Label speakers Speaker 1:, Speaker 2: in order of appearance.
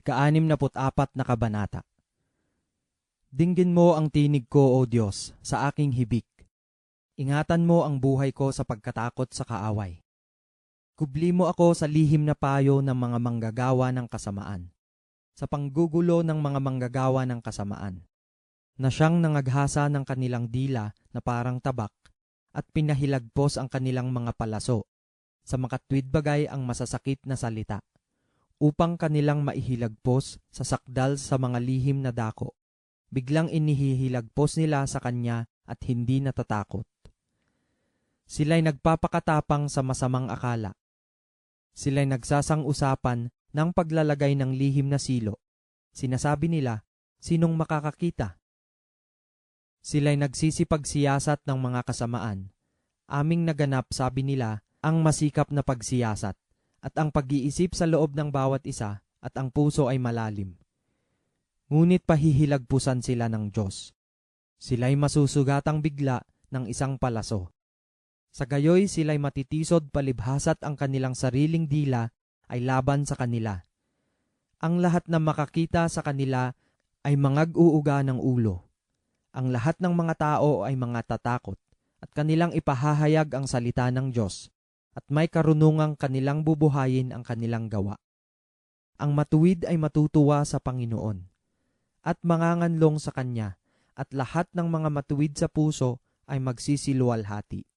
Speaker 1: Ikaanim na apat na kabanata. Dinggin mo ang tinig ko, O Diyos, sa aking hibik. Ingatan mo ang buhay ko sa pagkatakot sa kaaway. Kubli mo ako sa lihim na payo ng mga manggagawa ng kasamaan, sa panggugulo ng mga manggagawa ng kasamaan, na siyang nangaghasa ng kanilang dila na parang tabak, at pinahilagpos ang kanilang mga palaso, sa makatwid bagay ang masasakit na salita upang kanilang maihilagpos sa sakdal sa mga lihim na dako. Biglang inihihilagpos nila sa kanya at hindi natatakot. Sila'y nagpapakatapang sa masamang akala. Sila'y nagsasang-usapan ng paglalagay ng lihim na silo. Sinasabi nila, sinong makakakita? Sila'y nagsisipagsiyasat ng mga kasamaan. Aming naganap, sabi nila, ang masikap na pagsiyasat at ang pag-iisip sa loob ng bawat isa at ang puso ay malalim. Ngunit pahihilagpusan sila ng Diyos. Sila'y masusugatang bigla ng isang palaso. Sa gayoy sila'y matitisod palibhasat ang kanilang sariling dila ay laban sa kanila. Ang lahat na makakita sa kanila ay mangag-uuga ng ulo. Ang lahat ng mga tao ay mga tatakot at kanilang ipahahayag ang salita ng Diyos at may karunungang kanilang bubuhayin ang kanilang gawa. Ang matuwid ay matutuwa sa Panginoon at manganganlong sa Kanya at lahat ng mga matuwid sa puso ay magsisiluwalhati.